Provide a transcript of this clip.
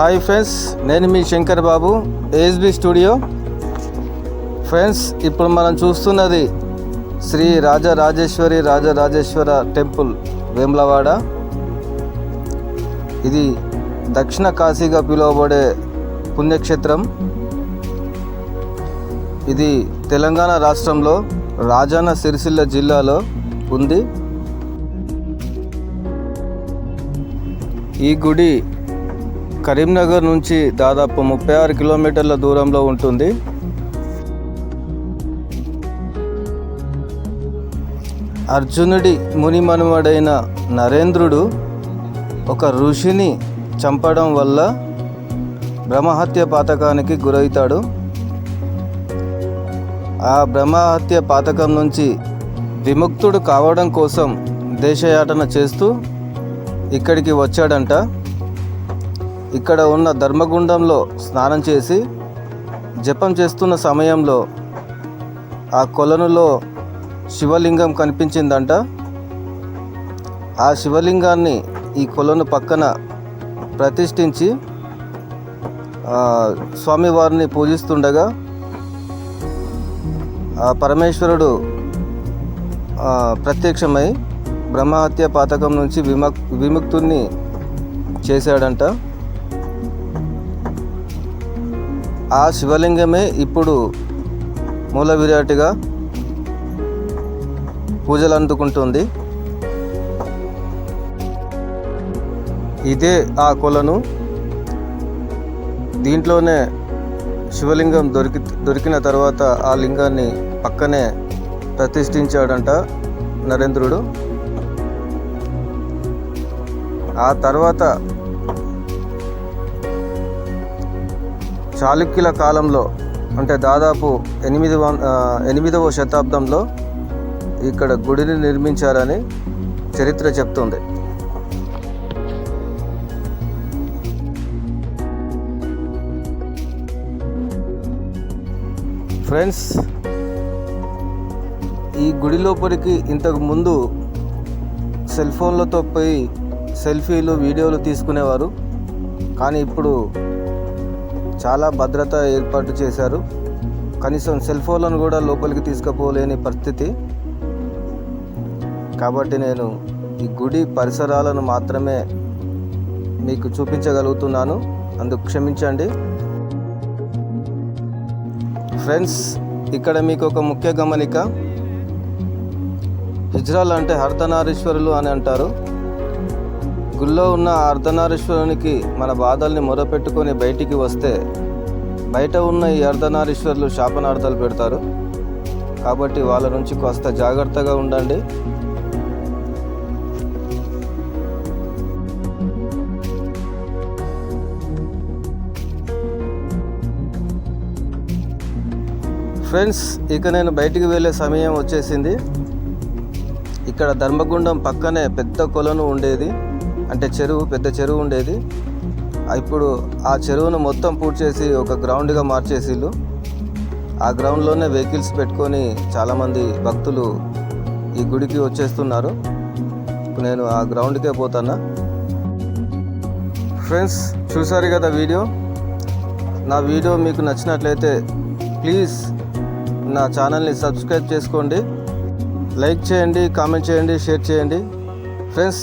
Hi friends నేను మీ Shankar Babu ASB studio friends ఇప్పుడు మనం చూస్తున్నది శ్రీ రాజరాజేశ్వరి రాజరాజేశ్వర టెంపుల్ వేములవాడ. ఇది దక్షిణ కాశీగా పిలువబడే పుణ్యక్షేత్రం. ఇది తెలంగాణ రాష్ట్రంలో రాజాన సిరిసిల్ల జిల్లాలో ఉంది. ఈ గుడి కరీంనగర్ నుంచి దాదాపు ముప్పై ఆరు కిలోమీటర్ల దూరంలో ఉంటుంది. అర్జునుడి ముని మనుమడైన నరేంద్రుడు ఒక ఋషిని చంపడం వల్ల బ్రహ్మహత్య పాతకానికి గురవుతాడు. ఆ బ్రహ్మహత్య పాతకం నుంచి విముక్తుడు కావడం కోసం దేశయాటన చేస్తూ ఇక్కడికి వచ్చాడంట. ఇక్కడ ఉన్న ధర్మగుండంలో స్నానం చేసి జపం చేస్తున్న సమయంలో ఆ కొలనులో శివలింగం కనిపించిందంట. ఆ శివలింగాన్ని ఈ కొలను పక్కన ప్రతిష్ఠించి స్వామివారిని పూజిస్తుండగా ఆ పరమేశ్వరుడు ప్రత్యక్షమై బ్రహ్మహత్య పాతకం నుంచి విమక్ విముక్తుణ్ణి చేశాడంట. ఆ శివలింగమే ఇప్పుడు మూల విరాటిగా పూజలు అందుకుంటుంది. ఇదే ఆ కొలను దీంట్లోనే శివలింగం దొరికి దొరికిన తర్వాత ఆ లింగాన్ని పక్కనే ప్రతిష్ఠించాడంట నరేంద్రుడు. ఆ తర్వాత చాళుక్యుల కాలంలో అంటే దాదాపు ఎనిమిది వం ఎనిమిదవ శతాబ్దంలో ఇక్కడ గుడిని నిర్మించారని చరిత్ర చెప్తుంది. ఫ్రెండ్స్ ఈ గుడి లోపలికి ఇంతకు ముందు సెల్ ఫోన్లతో పోయి సెల్ఫీలు వీడియోలు తీసుకునేవారు. కానీ ఇప్పుడు చాలా భద్రత ఏర్పాటు చేశారు. కనీసం సెల్ ఫోన్లను కూడా లోపలికి తీసుకుపోలేని పరిస్థితి. కాబట్టి నేను ఈ గుడి పరిసరాలను మాత్రమే మీకు చూపించగలుగుతున్నాను. అందుకు క్షమించండి. ఫ్రెండ్స్ ఇక్కడ మీకు ఒక ముఖ్య గమనిక. హిజ్రాల్ అంటే హర్తనారీశ్వరులు అని అంటారు. గుళ్ళో ఉన్న అర్ధనారీశ్వరునికి మన బాధల్ని మొరపెట్టుకొని బయటికి వస్తే బయట ఉన్న ఈ అర్ధనారీశ్వరులు శాపనార్థాలు పెడతారు. కాబట్టి వాళ్ళ నుంచి కాస్త జాగ్రత్తగా ఉండండి. ఫ్రెండ్స్ ఇక నేను బయటికి వెళ్ళే సమయం వచ్చేసింది. ఇక్కడ ధర్మగుండం పక్కనే పెద్ద కొలను ఉండేది. అంటే చెరువు పెద్ద చెరువు ఉండేది. ఇప్పుడు ఆ చెరువును మొత్తం పూర్తి చేసి ఒక గ్రౌండ్గా మార్చేసిళ్ళు. ఆ గ్రౌండ్లోనే వెహికల్స్ పెట్టుకొని చాలామంది భక్తులు ఈ గుడికి వచ్చేస్తున్నారు. ఇప్పుడు నేను ఆ గ్రౌండ్కే పోతానా? ఫ్రెండ్స్ చూసారు కదా వీడియో? నా వీడియో మీకు నచ్చినట్లయితే ప్లీజ్ నా ఛానల్ని సబ్స్క్రైబ్ చేసుకోండి. లైక్ చేయండి కామెంట్ చేయండి షేర్ చేయండి. Friends